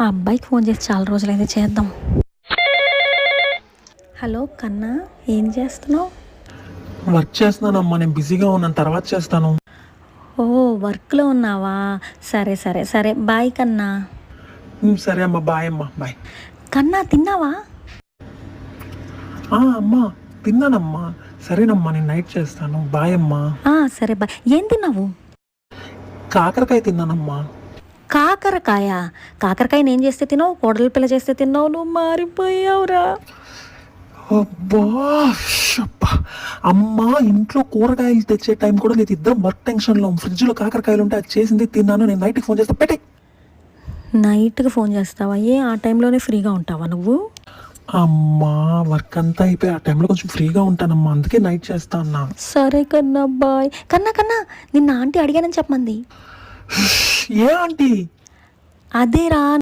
ఆ అబ్బాయికి ఫోన్ చేసి చాలా రోజులైంది చేద్దాం. హలో కన్నా ఏం చేస్తున్నావు? వర్క్ చేస్తున్నానమ్మా నేను బిజీగా ఉన్నాను తర్వాత చేస్తాను. ఓ వర్క్లో ఉన్నావా? సరే సరే సరే బాయ్ కన్నా. సరే అమ్మా బాయ్ అమ్మా బాయ్. కన్నా తిన్నావా? ఆ, అమ్మా తిన్నానమ్మా. సరేనమ్మా నేను నైట్ చేస్తాను. బాయ్ అమ్మా. ఆ, సరే బాయ్. ఏం తిన్నావు? కాకరకాయ తిన్నానమ్మా. కాకరకాయ. కాకరకాయ నేను చేస్తే తిన్నావు? కోడలి పిల్ల చేస్తే తిన్నావు? నువ్వు మారిపోయావురా. అమ్మా ఇంట్లో కూరగాయలు తెచ్చే టైం కూడా లేదు. ఇద్దరం వర్క్ టెన్షన్లో ఫ్రిడ్జ్లో కాకరకాయలు ఉంటే అది చేసింది తిన్నాను. నేను నైట్కి ఫోన్ చేస్తా. పెట్టే. నైట్కి ఫోన్ చేస్తావా? ఏ ఆ టైంలోనే ఫ్రీగా ఉంటావా నువ్వు? అమ్మా వర్క్ అంతా అయిపోయి ఆ టైంలో కొంచెం ఫ్రీగా ఉంటానమ్మా. అందుకే నైట్ చేస్తా అన్నా. సరే కన్నా బాయ్. కన్నా కన్నా నిన్న ఆంటీ అడిగానని చెప్పమంది. ఏ ఆంటీ అదేరా